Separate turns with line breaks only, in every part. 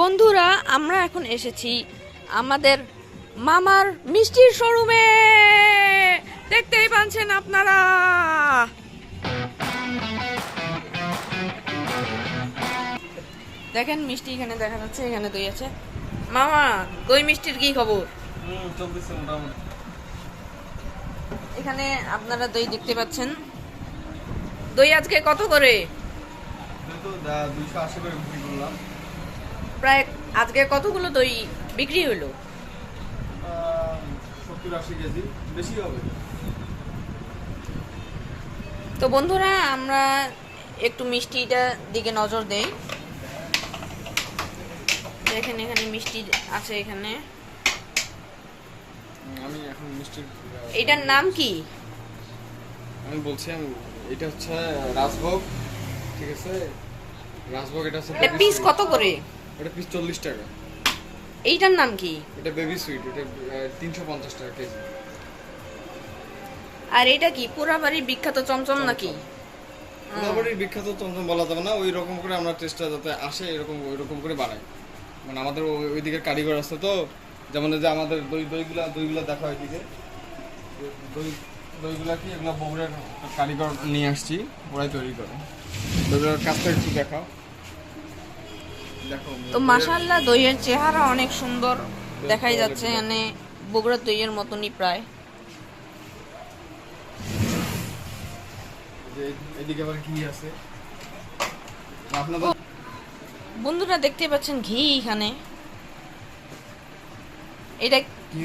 বন্ধুরা আমরা এখন এসেছি আমাদের মামার মিষ্টির শোরুমে। দেখতেই পাচ্ছেন আপনারা। দেখেন মিষ্টি এখানে দেখা যাচ্ছে এখানে দই আছে। মামা দই মিষ্টির কি খবর? এখানে আপনারা দই দেখতে পাচ্ছেন। দই আজকে কত করে?
দুইশো আশি করে বিক্রি করলাম।
প্রায় আজকে কতগুলো দই বিক্রি হলো? তো বন্ধুরা আমরা একটু মিষ্টিটা দিকে নজর দেই। দেখেন এখানে মিষ্টি আছে এখানে।
আমি এখন মিষ্টির
এটার নাম কি?
আমি বলছি আমি এটা হচ্ছে রাজভোগ ঠিক আছে? রাজভোগ এটা হচ্ছে
পিস কত করে?
এটা পিস চল্লিশ টাকা।
এইটার নাম কি?
এটা বেবি সুইট এটা তিনশো পঞ্চাশ টাকা কেজি।
আর এটা কি? পুরাবাড়ি বিখ্যাত চমচম নাকি?
মোটামুটি বিখ্যাত চমচম বলা যাবে না ওই রকম করে আমরা চেষ্টা যাতে আসে এরকম ওই রকম করে বানাই। মানে আমাদের ওই- দিকের কারিগর আছে তো যেমন যে আমাদের দই দইগুলা দইগুলা দেখা হয় এদিকে। দই দইগুলা কি? এগুলো বগুড়ার কারিগর নিয়ে আসছি ওরাই তৈরি করে। দইগুলোর কাজটা একটু দেখাও? দেখো
তো মাশাল্লাহ দইয়ের চেহারা অনেক সুন্দর দেখাই যাচ্ছে মানে বগুড়ার দইয়ের মতনই প্রায়।
এদিকে আবার ঘি আছে।
বন্ধুরা দেখতে পাচ্ছেন ঘি এখানে। এটা?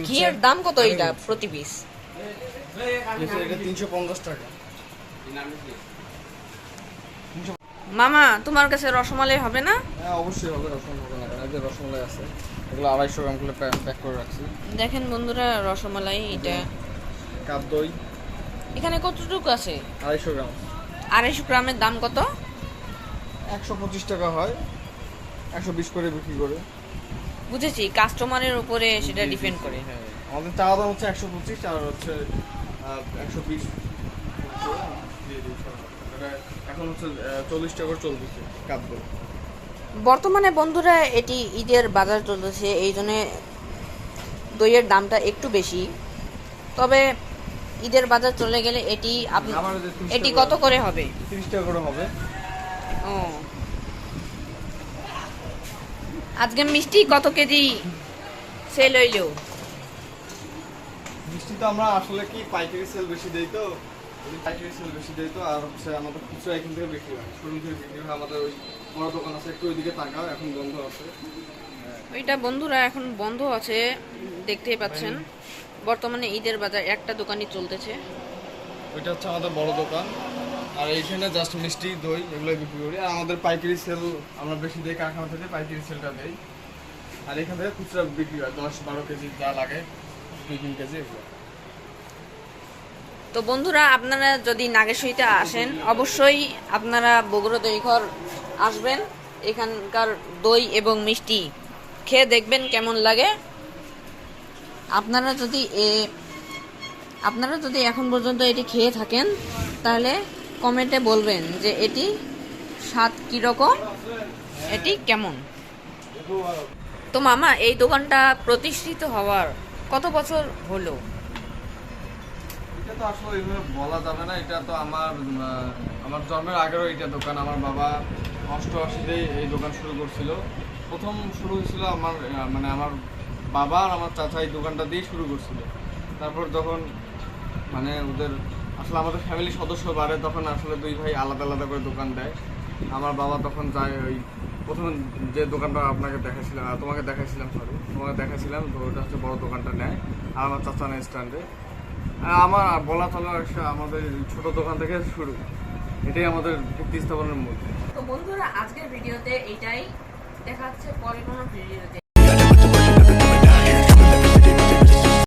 ঘিয়ের দাম কত এটা প্রতি পিস
এটা তিনশো পঞ্চাশ টাকা।
মামা তোমার কাছে রসমালাই হবে না?
হ্যাঁ অবশ্যই হবে রসমালাই হবে না এই যে রসমালাই আছে এগুলো আড়াইশো গ্রাম করে প্যাক করে রাখছি।
দেখেন বন্ধুরা রসমালাই এটা
কাপ দই।
এখানে কতটুকু আছে?
আড়াইশো গ্রাম।
আড়াইশো গ্রামের দাম কত?
একশো পঁচিশ টাকা হয়। একশো বিশ করে বিক্রি করে।
বুঝেছি কাস্টমারের উপরে সেটা ডিপেন্ড করে।
হ্যাঁ আমাদের চাওয়া দাম হচ্ছে একশো পঁচিশ আর হচ্ছে একশো বিশ। এখন হচ্ছে চল্লিশ টাকা চলতেছে কাপ
বর্তমানে বন্ধুরা এটি ঈদের বাজার চলতেছে এই জন্য দইয়ের দামটা একটু বেশি। তবে ঈদের বাজার চলে গেলে এটি আপ-
আমার যে 30
এটি কত করে হবে?
তিরিশ টাকা করে হবে।
ও। আজকে মিষ্টি কত কেজি সেল হইল?
মিষ্টি তো আমরা আসলে কি পাইকারি সেল বেশি দেই তো? বেশি তো আর হচ্ছে আমাদের খুচরা এখান থেকে বিক্রি হয়। শোরুম থেকে বিক্রি হয় আমাদের ওই বড় দোকান আছে একটু ওইদিকে এখন বন্ধ আছে।
ওইটা বন্ধুরা এখন বন্ধ আছে দেখতেই পাচ্ছেন। বর্তমানে ঈদের বাজার একটা দোকানই চলতেছে।
ওইটা হচ্ছে আমাদের বড় দোকান। আর এইখানে জাস্ট মিষ্টি দই এগুলো বিক্রি করি। আর আমাদের পাইকারি সেল আমরা বেশি দিই কারখানা থেকে পাইকারি সেলটা দেই। আর এখান থেকে খুচরা বিক্রি হয় দশ বারো কেজি যা লাগে দুই তিন কেজি এগুলো।
তো বন্ধুরা, আপনারা যদি নাগেশ্বরীতে আসেন, অবশ্যই আপনারা বগুড়া দইঘর আসবেন। এখানকার দই এবং মিষ্টি খেয়ে দেখবেন কেমন লাগে। আপনারা যদি এ, আপনারা যদি এখন পর্যন্ত এটি খেয়ে থাকেন, তাহলে কমেন্টে বলবেন যে এটি স্বাদ কীরকম, এটি কেমন। তো মামা, এই দোকানটা প্রতিষ্ঠিত হওয়ার কত বছর হলো?
এটা তো আসলে এইভাবে বলা যাবে না, এটা তো আমার আমার জন্মের আগেরও এটা দোকান, আমার বাবা অষ্টআশিতেই এই দোকান শুরু করছিল। প্রথম শুরু হয়েছিল আমার মানে আমার বাবা আর আমার চাচা এই দোকানটা দিয়ে শুরু করছিল। তারপর যখন মানে ওদের, আসলে আমাদের ফ্যামিলি সদস্য বাড়ে, তখন আসলে দুই ভাই আলাদা আলাদা করে দোকান দেয়। আমার বাবা তখন যায় ওই প্রথমে যে দোকানটা আপনাকে দেখাছিলাম তোমাকে দেখাইছিলাম সরি তোমাকে দেখাছিলাম তো ওটা হচ্ছে বড় দোকানটা নেয়, আর আমার চাচা নেয় স্ট্যান্ডে আমার বলা চলা আমাদের ছোট দোকান থেকে শুরু। এটাই আমাদের ভিত্তি স্থাপনের মূল।
তো বন্ধুরা, আজকের ভিডিওতে এটাই। দেখা হচ্ছে পরে ভিডিওতে।